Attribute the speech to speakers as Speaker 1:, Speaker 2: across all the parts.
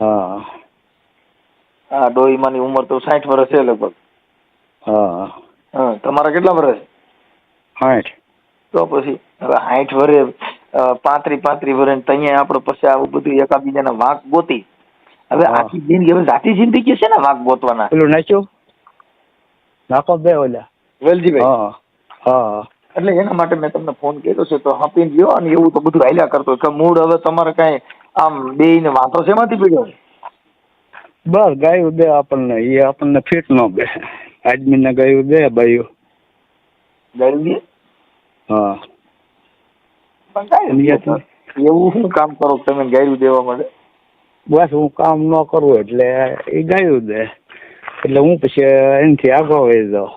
Speaker 1: હા.
Speaker 2: આ ડોહીમાની ઉંમર તો સાઠ વર્ષ છે લગભગ.
Speaker 1: હા.
Speaker 2: હા તમારા કેટલા વર્ષ?
Speaker 1: સાઠ
Speaker 2: તો પછી હવે સાઠ વર્ષે પાંત્રી પાંત્રી વર્ષ તઅહીંયા આપણે પછી આવું બધું એકાબીજાના વાંક ગોતી. હવે. આખી જિંદગી હવે જાતિ જિંદગી છે ને વાંક ગોતવાના?
Speaker 1: પેલું નાખ્યું નાખો બે ઓલા.
Speaker 2: વેલજીભાઈ?
Speaker 1: હા હા
Speaker 2: એટલે એના માટે મેં તમને ફોન કર્યો છે તો હપીને ગયો અને એવું તો બધું હાલ્યા કરતો. કે મૂળ હવે તમારે કાંઈ આમ બે ને વાંધો શેમાંથી પીડ્યો?
Speaker 1: બસ ગાયું દે આપણને એ આપણને ફિટ ન બે. આદમીને ગાયું દે બાયું
Speaker 2: ગાડી દે?
Speaker 1: હા.
Speaker 2: એવું શું કામ કરો તમે ગાયું દેવા માટે?
Speaker 1: બસ હું કામ ન કરું એટલે એ ગાયું દે. એટલે હું પછી એનાથી આગળ વહી જાઉં.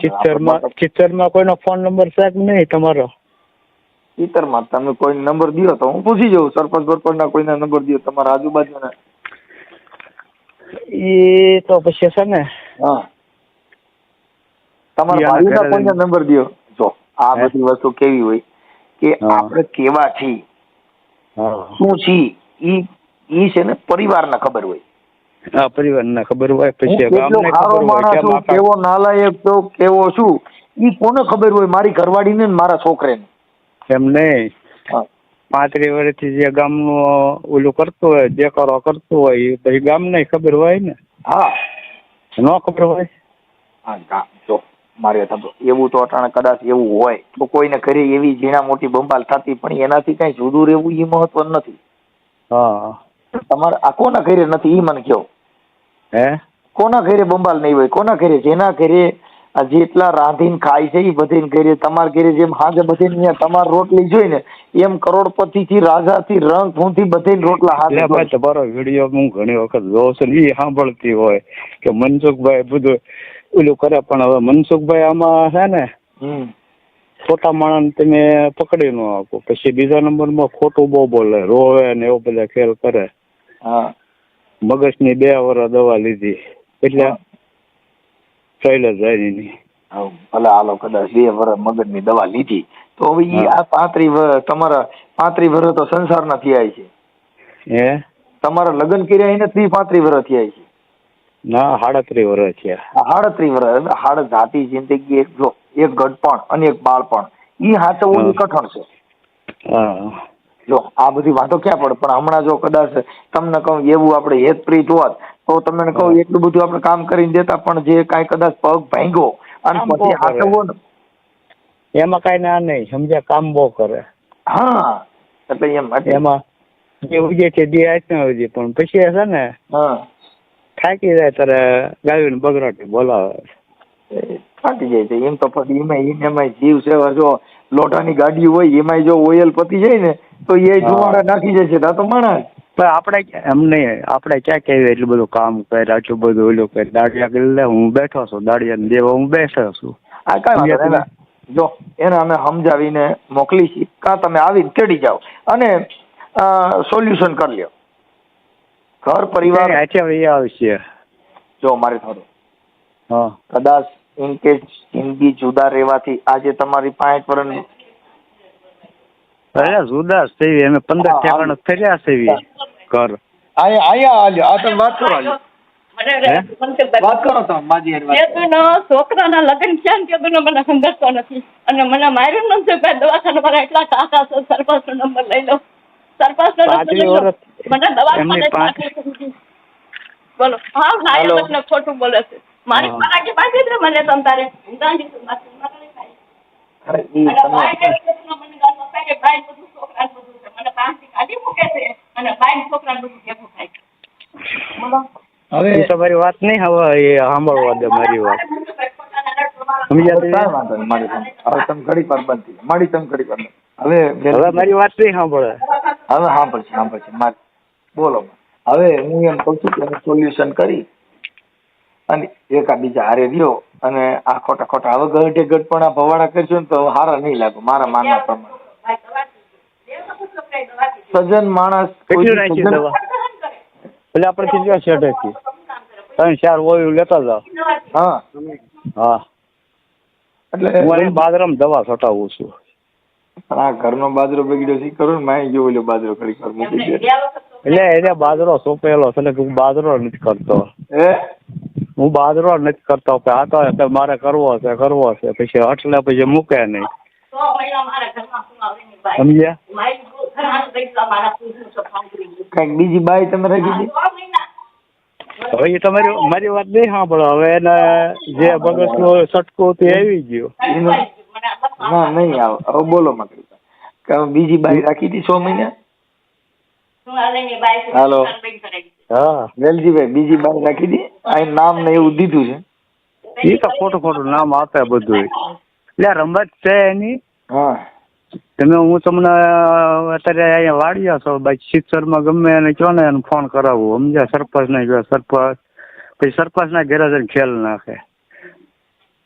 Speaker 1: ચિત્તરમાં. ચિત્તરમાં કોઈનો ફોન નંબર છે કે નહીં તમારો?
Speaker 2: ચિત્તરમાં તમે કોઈ નંબર દો તો હું પૂછી જાઉં. સરપંચ બરપંચના કોઈના નંબર દો તમારા આજુબાજુના.
Speaker 1: એ તો પછી છે ને.
Speaker 2: હા. તમારા ભાઈના કોઈના નંબર દો જો આ બધી વસ્તુ કેવી હોય કે આપણે કેવા છીએ?
Speaker 1: હા.
Speaker 2: શું છીએ? ઈ ઈ છે ને પરિવારને ખબર હોય.
Speaker 1: આ પરિવારને ખબર હોય
Speaker 2: હું
Speaker 1: પછી ગામને ખબર હોય
Speaker 2: છું કેવો નાલાયક તો કેવો શું? ઈ કોને ખબર હોય? મારી ઘરવાળીને ને મારા છોકરાને.
Speaker 1: એમ નહીં
Speaker 2: હા.
Speaker 1: પાંત્રીસ વર્ષથી જે ગામનું ઓલું કરતું હોય દેકારો કરતું હોય એ પછી ગામને ખબર હોય ને?
Speaker 2: હા.
Speaker 1: ન ખબર હોય?
Speaker 2: હા ગા- જો મારે એવું તો અટાણે કદાચ એવું હોય તો કોઈને ઘરે એવી ઝીણા મોટી બંબાલ થતી પણ એનાથી કઈ જુદું રહેવું એ મહત્વ નથી.
Speaker 1: હા.
Speaker 2: તમારે આ કોના ઘરે નથી એ મને કહો.
Speaker 1: હે?
Speaker 2: કોના ઘરે બંબાલ નહીં હોય કોના ઘરે જેના ઘરે આ જેટલા રાંધીને ખાય છે એ બધીને ઘરે તમારા ઘરે જેમ હાજે બધીને અહીંયા તમાર રોટલી જોઈ ને એમ કરોડપતિ થી રાજા થી રંગ ફૂંથી બધીને રોટલા હાજે
Speaker 1: ભાઈ તમારો વીડિયો હું ઘણી વખત જોઉં છું એ સાંભળતી હોય કે મનસુખભાઈ બધું ઓલું કરે પણ હવે મનસુખભાઈ આમાં છે ને ખોટા માણસ તમે પકડી ન આપો પછી બીજા નંબરમાં ખોટું બહુ બોલે રોવે ને એવો બધા ખેલ કરે.
Speaker 2: હા.
Speaker 1: મગજની બે વર દવા લીધી. એટલે ચાલ્યા જાય નહીં
Speaker 2: ભલે હાલો કદાચ બે વર્ષ મગજની દવા લીધી તો હવે ઈ આ પાંત્રી તમારા પાંત્રી વર્ષ તો સંસારના થયા છે.
Speaker 1: હે?
Speaker 2: તમારા લગ્ન કર્યા એને ત્રી પાંત્રી વર્ષ થયા છે.
Speaker 1: ના હાડત્રી વર્ષ થયા.
Speaker 2: હાડત્રી વર્ષ હાડ જાતિ જિંદગી એક જો એક ગઢપણ અને એક બાળપણ. ઈ હાચવવું કઠણ છે. જો આ બધી વાતો ક્યાં પડે પણ હમણાં જો કદાચ તમને કહું એવું આપણે હેતપ્રીત હોત તો તમને કહું એટલું બધું આપણે કામ કરીને દેતા પણ જે કાંઈ કદાચ પગ ભાંગ્યો અને પછી હાથવો ને
Speaker 1: એમાં કાંઈ ના નહીં સમજ્યા? કામ બહુ કરે.
Speaker 2: હા એટલે એમ
Speaker 1: એમાં જે ઉજે છે જે આચના ઉજે પણ પછી હશે ને
Speaker 2: હા.
Speaker 1: થાકી જાય ત્યારે ગાયું બગડાટી બોલાવે.
Speaker 2: ફાટી જાય છે એમ તો પછી એમાં એમાં જીવ સેવા જો લોટાની ગાડી હોય એમાં જો ઓઇલ પતી જાય ને તો એ
Speaker 1: હા.
Speaker 2: નાખી જાય છે તા તો માણસ.
Speaker 1: પણ આપણે એમ આપણે ક્યાં કહેવાય એટલું બધું કામ કરે આટલું બધું ઓલું કરે. દાડિયા કરી હું બેઠો છું દાડિયા દેવા હું બેઠો છું.
Speaker 2: આ કાંઈ વાંધો નહીં. જો એને અમે સમજાવીને મોકલી છીએ કાં તમે આવીને તેડી જાઓ અને સોલ્યુશન કરી લ્યો. ઘર પરિવાર.
Speaker 1: અત્યારે આવશે?
Speaker 2: જો મારે થોડું
Speaker 1: હા.
Speaker 2: કદાચ ઇન કેસ જિંદગી જુદા રહેવાથી આજે તમારી પાંચ વર્ષ
Speaker 1: અરે જુદા જ થઈ અમે પંદર
Speaker 2: હા,
Speaker 1: ફેર્યા છે ઘર
Speaker 2: આયા આયા આલ્યો. આ તમે વાત કરો વાત કરો તમે માજી કરો.
Speaker 3: છોકરાના લગ્ન થયા ને કેદુનો મને સમજતો નથી. અને મને માર્યું નથી ભાઈ દવાખાના મારા એટલા ટાકા છે સરપંચ નો નંબર લઈ લો. સરપંચ નો નંબર લઈ લો. મને દવાખાને. બોલો. હા
Speaker 2: હાલો.
Speaker 3: નાયક ને ખોટું બોલે છે. મારી. ફરાકી પાછી મને તમ તારે ગાંધી છું, માથે મારે નહીં થાય.
Speaker 2: અરે ઈ તમે હવે
Speaker 1: તમારી વાત નહીં હવે એ સાંભળવા દે મારી વાત. સમજ્યા
Speaker 2: વાંધો નહીં મારી સામે. હવે તમે ઘડી પર બનતી મારી તમે ઘડી પર હવે
Speaker 1: હવે મારી વાત નહીં સાંભળે.
Speaker 2: હવે સાંભળશે સાંભળશે મારી બોલો. હવે હું એમ કહું છું કે સોલ્યુશન કરી અને એકા બીજા હારે રહ્યો. અને આ ખોટા ખોટા હવે ગઢે ગઢ પણ આ ભવાડા કરશો ને તો હારા નહીં લાગુ મારા માનવા પ્રમાણે. સજન માણસ
Speaker 1: એટલે આપણે કેટલા શેઠેથી ત્રણ ચાર ઓયું લેતા જાવ
Speaker 2: હા.
Speaker 1: હા.
Speaker 2: એટલે
Speaker 1: હું અહીં બાદરામ દવા છટાવું છું.
Speaker 2: પણ આ ઘરનો બાજરો બગડ્યો છે કરું ને માય જો ઓલો બાજરો ઘડીક કર મૂકી દે.
Speaker 1: એટલે એને બાજરો સોંપેલો છે એટલે હું બાજરો નથી કરતો.
Speaker 2: હે?
Speaker 1: હું બાદરો નથી કરતો કે આ તો કે મારે કરવો છે કરવો છે. પછી અટલે પછી મૂકે નહીં. સમજ્યા.
Speaker 2: કંઈક બીજી બાઈ તમે રાખી હતી
Speaker 3: સો મહિના.
Speaker 1: હવે એ તમારી મારી વાત નહીં સાંભળો. હવે એને જે બગસનું સટકો તે આવી ગયો.
Speaker 2: ના નહીં આવે. હવે બોલો મકરી બીજી બાઈ રાખી હતી છ મહિના?
Speaker 3: હાલે
Speaker 1: હા
Speaker 2: વેલજીભાઈ બીજી બાર નાખી દી. આ નામ ને એવું દીધું છે.
Speaker 1: એ તો ખોટું ખોટું નામ આપે બધું એટલે રમત છે એની.
Speaker 2: હા.
Speaker 1: તમે હું તમને અત્યારે અહીંયા વાડિયા છો બાકી શિક્ષણમાં ગમે એને કહો ને એને ફોન કરાવવું સમજ્યા? સરપંચ ને કહો સરપંચ. પછી સરપંચ ના ઘેરે જઈને ખેલ નાખે.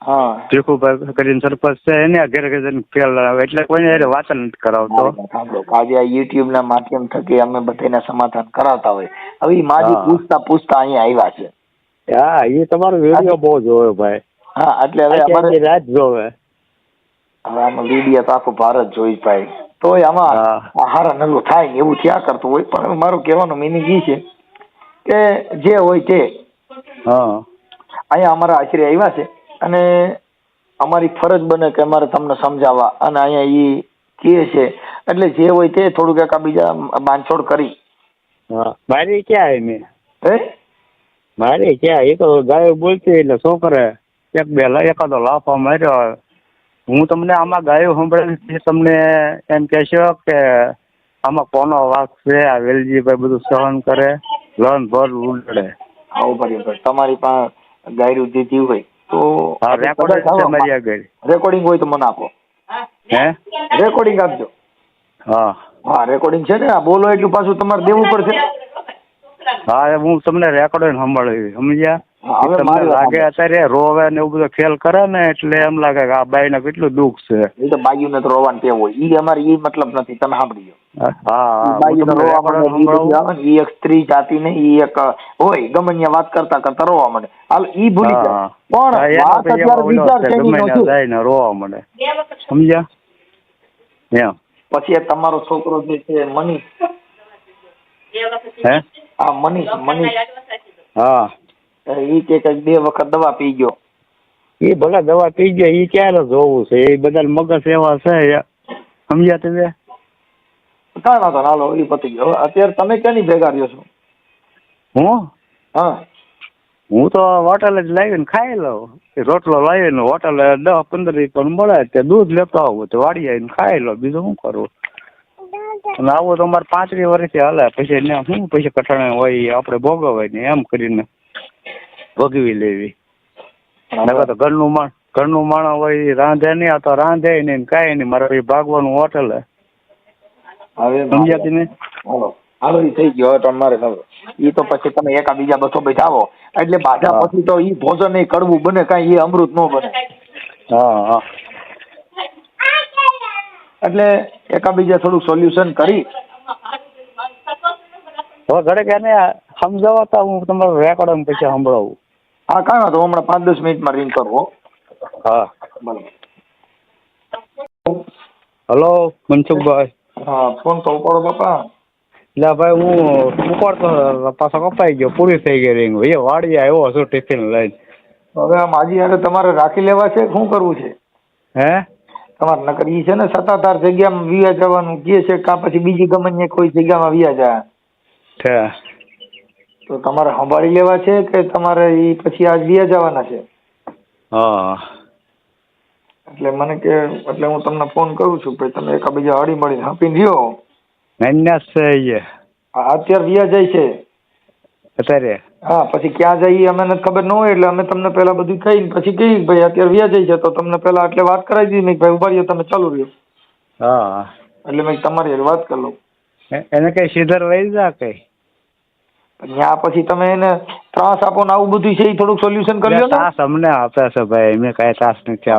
Speaker 1: ભીખુભાઈ કરીને સરપંચ છે એને ઘેરે ઘેરે ખેલ એટલે કોઈને એને વાત નથી કરાવતો.
Speaker 2: સાંભળો આજે આ યુટ્યુબ ના માધ્યમ થકી અમે બધાને સમાધાન કરાવતા હોય. હવે ઈ માજી પૂછતા પૂછતા અહીંયા આવ્યા છે.
Speaker 1: હા એ તમારો વીડિયો બહુ જોયો ભાઈ.
Speaker 2: હા એટલે હવે અમારે
Speaker 1: રાત જોવે.
Speaker 2: હવે આમાં વીડિયો તો આખું ભારત જોઈ ભાઈ. તોય આમાં હારા નલ્લું થાય એવું થયા કરતું હોય. પણ મારું કહેવાનું મિનિંગ એ છે કે જે હોય તે
Speaker 1: હા.
Speaker 2: અહીંયા અમારા આશરે આવ્યા છે. અને અમારી ફરજ બને કે અમારે તમને સમજાવવા. અને અહીંયા એ કહે છે એટલે જે હોય તે થોડુંક એકાબીજા બાંધછોડ કરી.
Speaker 1: હા મારી ક્યાં એને
Speaker 2: હે?
Speaker 1: મારે ક્યાં? એ તો ગાયો બોલતી એટલે શું કરે એક બે એકાદો લાફો માર્યો. હું તમને આમાં ગાયો સંભળાવી તમને એમ કહેશો કે આમાં કોનો વાક છે? આ વેલજીભાઈ બધું સહન કરે. લન ભર ઉલડે
Speaker 2: આવું તમારી પાસે ગાયરું દીધી હોય. તો
Speaker 1: રેકોર્ડ છે આગળ.
Speaker 2: રેકોર્ડિંગ હોય તો મને આપો.
Speaker 3: હે
Speaker 2: રેકોર્ડિંગ આપજો.
Speaker 1: હા.
Speaker 2: હા રેકોર્ડિંગ છે ને આ બોલો એટલું પાછું તમારે દેવું પડશે.
Speaker 1: હા એ હું તમને રેકોર્ડ સંભાળવી સમજ્યા?
Speaker 2: હવે
Speaker 1: તમને લાગે અત્યારે રોવે ને એવું બધું ફેલ કરે ને એટલે એમ લાગે કે આ બાઈ ને કેટલું દુઃખ છે.
Speaker 2: એ તો બાયુને તો રોવાનું ટેવ હોય. ઈ અમારે ઈ મતલબ નથી તમે સાંભળી લો
Speaker 1: હા હા હું
Speaker 2: બાયુને
Speaker 1: તમને
Speaker 2: રોવા
Speaker 1: રેકોર્ડ
Speaker 2: માંડે ઈ બધું
Speaker 1: સંભળાવું
Speaker 2: આવે ને ઈ એક સ્ત્રી જાતિ ને ઈ એક હોય ગમે વાત કરતા કરતા રોવા માંડે. હાલ ઈ ભૂલી જાય પણ વાત
Speaker 1: પછી
Speaker 2: અત્યારે વિચાર
Speaker 1: છે,
Speaker 2: છે
Speaker 1: ગમે
Speaker 2: ઈ
Speaker 1: ત્યાં
Speaker 2: નથી.
Speaker 1: જાય ને રોવા મળે સમજ્યા? એમ.
Speaker 2: પછી તમારો છોકરો જે છે મનીષ.
Speaker 1: હે?
Speaker 2: આ મનીષ મનીષ.
Speaker 1: હા.
Speaker 2: ઈ કે કંઈક બે વખત દવા પી ગયો.
Speaker 1: એ ભલે દવા પી ગયો એ ક્યારે જોવું છે? એ બધા મગજ એવા છે સમજ્યા તમે?
Speaker 2: કાંઈ વાંધો ના હાલો એ પતી ગયો. અત્યારે તમે ક્યાંની ભેગા રહ્યો છો?
Speaker 1: હું?
Speaker 2: હા.
Speaker 1: હું તો હોટલ જ લાવીને ખાઈ લઉં રોટલો લાવીને હોટલ દસ પંદર રૂપિયા મળે તે દૂધ લેતો આવું તો વાડી આવીને ખાઈ લો બીજું શું કરું? અને આવું તો અમારે પાંત્રીસ વર્ષથી હાલે. પછી એને શું પૈસા કઠણ હોય આપણે ભોગવાય ને એમ કરીને ભોગવી લેવી. નકર તો ઘરનું માણ ઘરનું માણસ હોય રાંધે નહીં આ તો રાંધે નહીં ને કાંઈ નહીં. મારે ભાગવાનું હોટલ હોટલે.
Speaker 2: હવે
Speaker 1: સમજ્યા તમે
Speaker 2: હાલો હાલો ઈ થઈ ગયો તમારે ખબર ઈ તો પછી તમે એકા બીજા બસો બેઠાવો એટલે બાધા પછી તો ઈ ભોજન એ કરવું બને કાંઈ એ અમૃત ન બને.
Speaker 1: હા હા.
Speaker 2: એટલે એકાબીજા થોડું સોલ્યુશન કરી.
Speaker 1: હવે ઘડીક એને સમજાવતા હું તમારો રેકોર્ડ પછી સંભળાવું.
Speaker 2: હા કાંઈ વાંધો હમણાં પાંચ દસ મિનિટમાં રિંગ કરવો.
Speaker 1: હા.
Speaker 2: બરાબર.
Speaker 1: હલો મનસુખભાઈ.
Speaker 2: હા ફોન તો ઉપાડો બાપા.
Speaker 1: એટલે ભાઈ હું ઉપાડતો પાછો કપાઈ ગયો પૂરી થઈ ગઈ રીંગ એ વાડી આવ્યો છું ટિફિન લઈને.
Speaker 2: હવે આમ માજી હારે તમારે રાખી લેવા છે? શું કરવું છે?
Speaker 1: હે?
Speaker 2: તમારે નકર ઈ છે ને સત્તાધાર જગ્યામાં વિયા જવાનું કે છે કાં પછી બીજી ગમે કોઈ જગ્યામાં વિયા જાય? તો તમારે સંભાળી લેવા છે કે તમારે ઈ પછી આજ વિયા જવાના છે?
Speaker 1: હા.
Speaker 2: એટલે મને કે એટલે હું તમને ફોન કરું છું ભાઈ તમે એકાબીજા હળી મળીને
Speaker 1: આપી છે એ
Speaker 2: અત્યારે વિયા જાય છે.
Speaker 1: અત્યારે?
Speaker 2: હા પછી ક્યાં જઈએ અમે ખબર ન હોય એટલે અમે તમને પહેલા બધું કહીને પછી કહી ભાઈ અત્યારે વ્યા જાય છે તો તમને પહેલા એટલે વાત કરાવી દીધી મેં ભાઈ ઊભા રહ્યો તમે ચાલુ રહ્યો.
Speaker 1: હા.
Speaker 2: એટલે મેં તમારી વાત કરી લઉં.
Speaker 1: એને કઈ સીધર વહી જા કઈ?
Speaker 2: ત્યાં પછી તમે એને ત્રાસ આપો ને આવું બધું છે એ થોડુંક સોલ્યુશન કરી લો
Speaker 1: ત્રાસ અમને આપે છે ભાઈ મેં કઈ તાસ નથી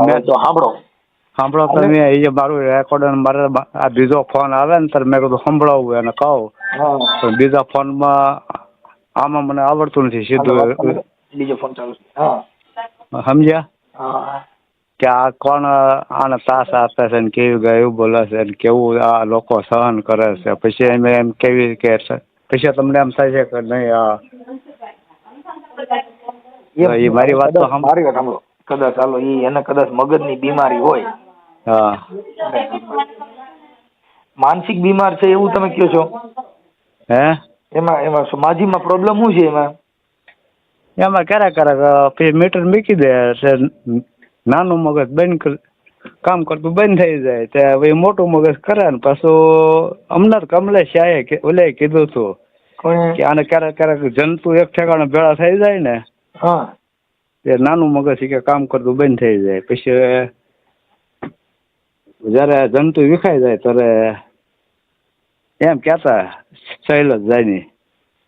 Speaker 1: મેં
Speaker 2: તો સાંભળો.
Speaker 1: સાંભળો તમે એ મારું રેકોર્ડ મારે આ બીજો ફોન આવે ને ત્યારે મેં કીધું સંભળાવું એને કહું. બીજા ફોનમાં આમાં મને આવડતું નથી સીધું
Speaker 2: બીજો ફોન ચાલુ
Speaker 1: સમજ્યા? કે આ કોણ આને તાસ આપે છે ને કેવું ગયું બોલે છે ને કેવું આ લોકો સહન કરે છે. પછી એમ એમ કેવી કે છે પછી તમને એમ થાય છે કે નહીં આ એ મારી વાત તો
Speaker 2: કદાચ મારી વાત સાંભળો. કદાચ ચાલો એ એને કદાચ મગજની બીમારી હોય.
Speaker 1: હા.
Speaker 2: માનસિક બીમાર છે એવું તમે કહો છો?
Speaker 1: હે?
Speaker 2: એમાં એમાં માજીમાં પ્રોબ્લેમ શું છે એમાં?
Speaker 1: એમાં ક્યારેક ક્યારેક પછી મીટર મૂકી દે એટલે નાનું મગજ બંધ કર કામ કરતું બંધ થઈ જાય. તે હવે મોટું મગજ કરે ને પાછું અમને તો કમલેશ આયે ઓલે કીધું હતું
Speaker 2: કોણે
Speaker 1: કે આને ક્યારેક ક્યારેક જંતુ એક ઠેકાણે ભેળા થઈ જાય ને
Speaker 2: હા.
Speaker 1: એ નાનું મગજ કે કામ કરતું બંધ થઈ જાય. પછી જ્યારે જંતુ વિખાઈ જાય ત્યારે એમ કેતા સહેલ જ જાય નહીં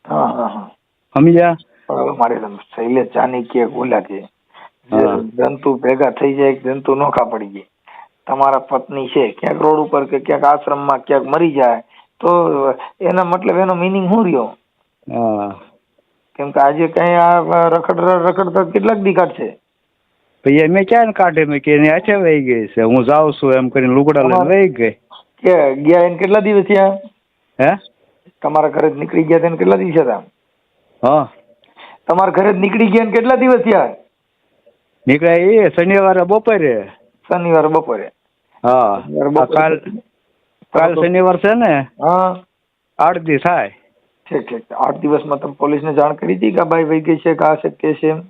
Speaker 2: હા. હા હા
Speaker 1: સમજ્યા
Speaker 2: મારી શૈલેષ જાની કે ઓલા કે જંતુ ભેગા થઈ જાય જંતુ નોખા પડી જાય. તમારા પત્ની છે ક્યાંક રોડ ઉપર કે ક્યાંક આશ્રમમાં ક્યાંક મરી જાય તો એના મતલબ એનો મિનિંગ શું રહ્યો? કેમ કે આજે કઈ આ રખડ રખડતા કેટલાક દી કાઢશે.
Speaker 1: પછી એ મેં ક્યાં કાઢે? મેં કે એની આછે વહી ગઈ છે. હું જાઉં છું એમ કરીને લુગડા લઈને વહી ગઈ.
Speaker 2: કે ગયા એને કેટલા દિવસ થયા?
Speaker 1: હે?
Speaker 2: તમારા ઘરે જ નીકળી ગયા તેને કેટલા દિવસ હતા
Speaker 1: હા.
Speaker 2: તમારા ઘરે જ નીકળી ગયા કેટલા દિવસ થયા?
Speaker 1: નીકળ્યા એ શનિવારે બપોરે.
Speaker 2: શનિવારે બપોરે.
Speaker 1: હા. કાલ કાલ શનિવાર છે ને?
Speaker 2: હા.
Speaker 1: આઠ દી થાય
Speaker 2: ઠીક ઠીક. આઠ દિવસમાં તમે પોલીસને જાણ કરી હતી કે આ ભાઈ વહી ગઈ છે કે આ છે તે છે એમ?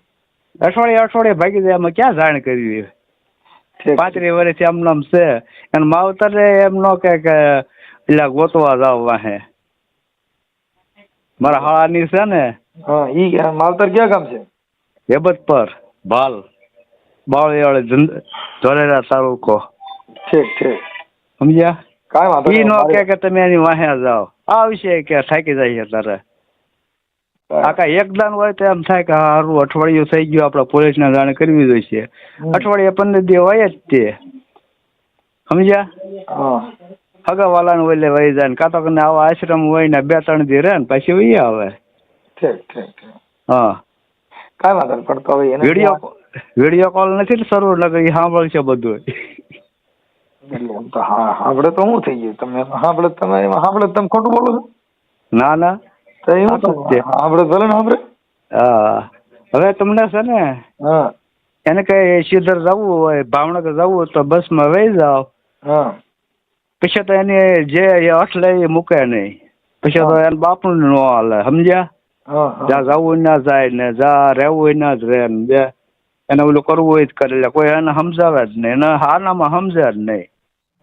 Speaker 1: અઠવાડિયે અઠવાડિયે ભાગી જાય એમાં ક્યાં જાણ કરવી
Speaker 2: ઠીક
Speaker 1: પાંત્રીસ વર્ષથી આમ નામ છે. અને માવતરે એમ નો કે કે પેલા ગોતવા જાવ વાહે. મારા હાળાની છે ને?
Speaker 2: હા ઈ કે માવતર ક્યાં ગામ છે?
Speaker 1: હેબત પર ભાલ બાવળીવાળે ધોલેરા તાલુકો.
Speaker 2: ઠીક ઠીક.
Speaker 1: સમજ્યા?
Speaker 2: કાંઈ વાંધો
Speaker 1: ઈ નો કે કે તમે એની વાહે જાઓ. આ વિશે કે થાકી જાય છે તારે. આ કાંઈ એકદાન હોય તો એમ થાય કે હારું અઠવાડિયું થઈ ગયું આપણે પોલીસને જાણ કરવી જોઈશે. અઠવાડિયે પંદર દી હોય જ તે. સમજ્યા? હગાવાલાને ઓલે વહી જાય ને. કાં તો કને આવા આશ્રમ હોય ને બે ત્રણ દી રહે ને પછી વહી આવે.
Speaker 2: ઠીક ઠીક ઠીક.
Speaker 1: હા.
Speaker 2: કાંઈ વાંધો પડતો એને
Speaker 1: વીડિયો વીડિયો કોલ નથી ને શરૂ નગર સાંભળશે બધું
Speaker 2: એટલે એમ તો હા સાંભળે તો શું થઈ ગયું? તમે સાંભળે તમે સાંભળે તમે ખોટું બોલો છો?
Speaker 1: ના ના.
Speaker 2: તો એવું તો સાંભળે ભલે ને સાંભળે
Speaker 1: હા. હવે તમને છે ને
Speaker 2: હા.
Speaker 1: એને કઈ સીધર જવું હોય ભાવનગર જવું હોય તો બસમાં વહી જાઓ.
Speaker 2: હા.
Speaker 1: પછી તો એને જે અઠ લઈ એ મૂકે નહીં. પછી તો એને બાપનું ન હાલે સમજ્યા? જ્યાં જવું ના જાય ને જ્યાં રહેવું ના જ રહે ને બે. એને ઓલું કરવું હોય જ કરે કોઈ એને સમજાવે જ નહીં. એને હાનામાં સમજે જ નહીં.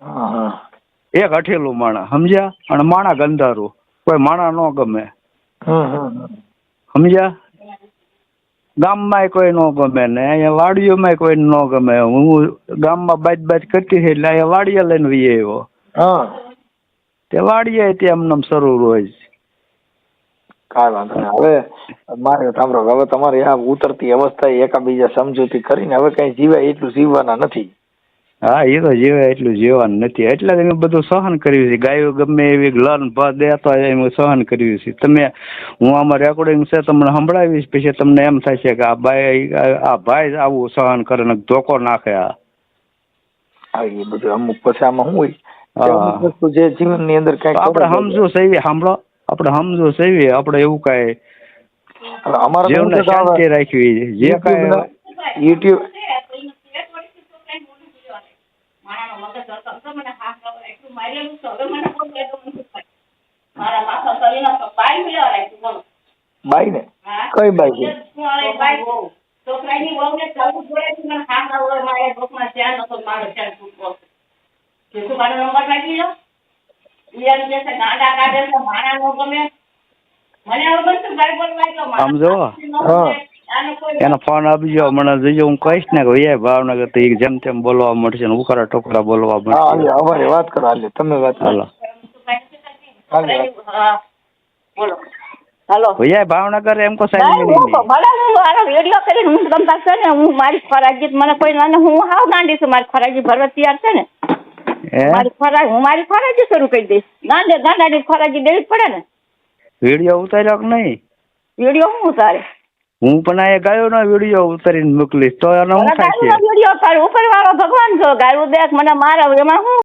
Speaker 2: હા. હા
Speaker 1: એક અઠેલું માણા સમજ્યા? અને માણા ગંધારું. કોઈ માણા ન ગમે. સમજ્યા? ગામમાં કોઈ ન ગમે ને અહીંયા વાડીઓમાં કોઈ ન ગમે. હું ગામમાં બાજ બાજ કરતી હતી એટલે અહીંયા વાડીએ લઈને વી આવ્યો
Speaker 2: હા.
Speaker 1: તે વાડીએ તે એમને એમ શરૂ રોજ.
Speaker 2: કાંઈ વાંધો નહીં. હવે મારે સાંભળો હવે તમારી આ ઉતરતી અવસ્થા એકાબીજા સમજૂતી કરીને હવે કઈ જીવાય એટલું જીવવાના નથી.
Speaker 1: હા એ તો જીવે એટલું જીવવાનું નથી. એટલે જ બધું સહન કર્યું છે. ગાયો ગમે એવી લર્ન ભ દેતા એમ સહન કર્યું છે. તમે હું આમાં રેકોર્ડિંગ છે તમને સંભળાવીશ પછી તમને એમ થશે કે આ ભાઈ આ ભાઈ આવું સહન કરે ને ધોકો નાખે આ.
Speaker 2: હા એ બધું અમુક પછી આમાં શું હોય? વસ્તુ જે જીવનની અંદર કઈ
Speaker 1: આપણે સમજો સેવી સાંભળો. આપણે સમજો સેવી આપણે એવું કાંઈ જીવને
Speaker 2: છે
Speaker 1: શાંતિ રાખવી જે કાંઈ
Speaker 2: યુટ્યુબ
Speaker 3: મારાનો મગજ હતો તો મને હાથ લાવો એટલું મારેલું છે હવે મને કોઈ નથી મારા પાછા શરીરના તો બોલો.
Speaker 2: બાઈ ને કઈ બાઈ છે?
Speaker 3: હું બાઈ. છોકરાની વહુને ચાલુ જોડેથી મને હાથ લાવો મારે ધ્યાન નતો મારો ધ્યાન છૂટકો કે તું મારો નંબર નાખી લો ઈ એમ છે ગાંડા કાઢે છે મારા નો ગમે. મને હવે બધું ગાય બોલવા ગયો મારા
Speaker 1: સમજો.
Speaker 3: ન કોઈ
Speaker 1: એનો ફોન આપજો હમણાં જોજો હું કહીશ ને કે ભાવનગર તો જેમ તેમ બોલવા મળશે ને ઉકાળા ટોકરા બોલવા મળશે.
Speaker 2: અમારે વાત કરો હાલે તમે વાત કરો.
Speaker 3: બોલો. હાલો.
Speaker 1: ભૈયા ભાવનગર એમ કો સાહેબ
Speaker 3: ભલે હું આનો વીડિયો કરીને હું તમ પાસે ને હું મારી ફરાજી મને કોઈ ના હું હાવ ગાંડી છું મારી ફરાજી ભરવા તૈયાર છે ને. મારી ફરાજ હું મારી ફરાજી શરૂ કરી દઈશ. ગાંડે ગાંડાની ફરાજી દેવી પડે ને.
Speaker 1: વિડિયો ઉતાર્યો કે નહીં?
Speaker 3: વિડિયો હું ઉતારે?
Speaker 1: હું પણ આ ગાયોનો વીડિયો ઉતારીને મોકલીશ તો એનો
Speaker 3: હું
Speaker 1: થાય છે?
Speaker 3: વીડિયો ઉપર વાળો ભગવાન છો ગાયું દેખ મને મારા એમાં શું